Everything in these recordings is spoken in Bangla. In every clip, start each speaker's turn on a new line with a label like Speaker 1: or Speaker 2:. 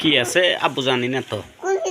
Speaker 1: কি
Speaker 2: আছে? আব্বু জানি না তো।
Speaker 1: কুলতে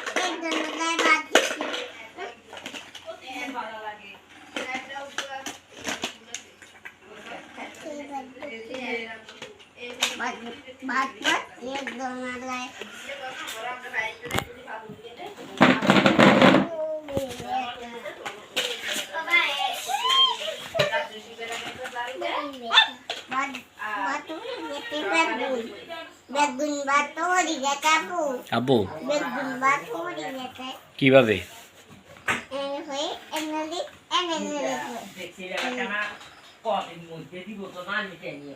Speaker 3: দেখছি এলাকানা কদিন মধ্যে দিব তো না নিতে নিয়ে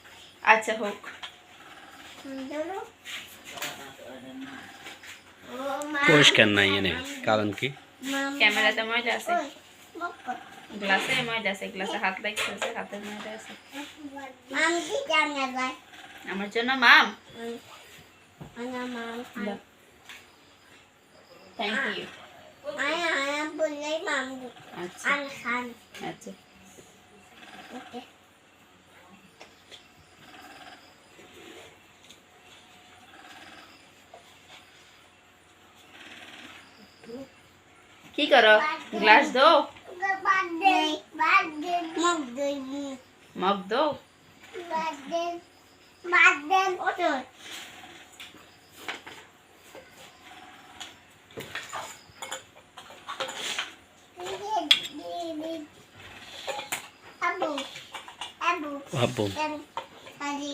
Speaker 4: আচ্ছা হোক
Speaker 1: dulu oh ma
Speaker 2: পরিষ্কার নাই এনে কারণ কি
Speaker 1: mama
Speaker 4: ক্যামেরাতে ময়লা আছে
Speaker 1: Oi, bokot.
Speaker 4: গ্লাসে ময়লা আছে গ্লাসে হাত লাগতেছে হাতে ময়লা আছে
Speaker 1: Mam di jangan lah.
Speaker 4: আমার জন্য ma'am
Speaker 1: Ana mam.
Speaker 4: Thank you
Speaker 1: Ana ana boleh mam.
Speaker 4: আচ্ছা
Speaker 1: An kan.
Speaker 4: আচ্ছা
Speaker 1: Okey.
Speaker 4: কি করো গ্লাস দো
Speaker 1: Badai, badai, mau gini.
Speaker 4: Mug দো
Speaker 1: Badai, badai, otot. Abu, abu.
Speaker 2: আব্বু
Speaker 1: Dan tadi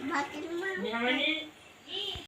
Speaker 1: Apa?